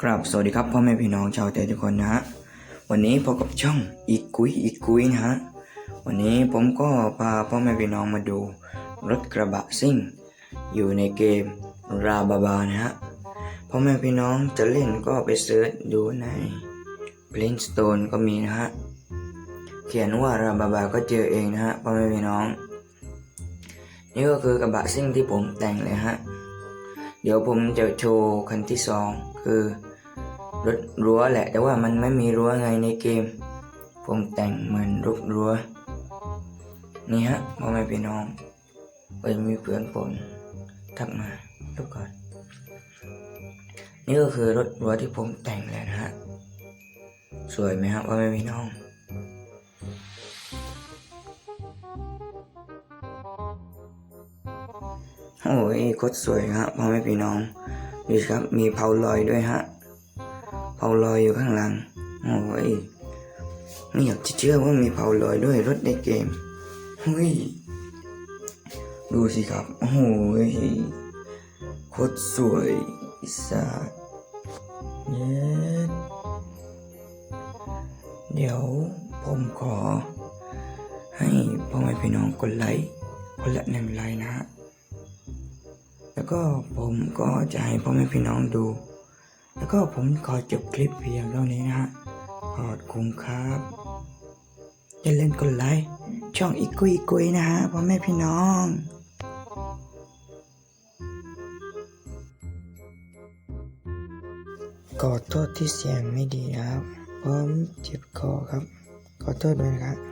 ครับสวัสดีครับพ่อแม่พี่น้องชาวไทยทุกคนนะฮะวันนี้พบกับช่องอีกกุยอีกกุยนะฮะวันนี้ผมก็พาพ่อแม่พี่น้องมาดู รถกระบะซิ่ง อยู่ในเกมราบาบานะฮะพ่อแม่พี่น้องจะเล่นก็ไปเสิร์ชดูใน p l a n s t o n e ก็มีนะฮะเขียนว่าราบาบาก็เจอเองนะฮะพ่อแม่พี่น้อง นี่ก็คือกระบะซิ่งที่ผมแต่งเลยฮะ เดี๋ยวผมจะโชว์คันที่สองคือรถรั้วแหละ แต่ว่ามันไม่มีรั้วไงในเกม ผมแต่งเหมือนรถรั้ว นี่ฮะพ่อแม่พี่น้องเอ้ยมีเพื่อนผมทักมาลูกก่อนนี่ก็คือรถรั้วที่ผมแต่งเลยนะฮะ สวยไหมครับพ่อแม่พี่น้อง โอ้ยโคตรสวยครับพ่อแม่พี่น้องดูสิครับมีเผาลอยด้วยฮะเผาลอยอยู่ข้างหลังโอ้ยไม่อยากจะเชื่อว่ามีเผาลอยด้วยรถในเกมเฮ้ยดูสิครับโอ้ยโคตรสวยอิสระเย็ดเดี๋ยวผมขอ ให้พ่อแม่พี่น้องกดไลค์คนละหนึ่งไลค์นะฮะ แล้วก็ผมก็จะให้พ่อแม่พี่น้องดู แล้วก็ผมขอจบคลิปเพียงเท่านี้นะฮะขอบคุณครับอย่าลืมกดไลค์ช่องอีกุยอีกุยนะฮะพ่อแม่พี่น้องขอโทษที่เสียงไม่ดีนะครับผมเจ็บคอครับ ขอโทษด้วยนะครับ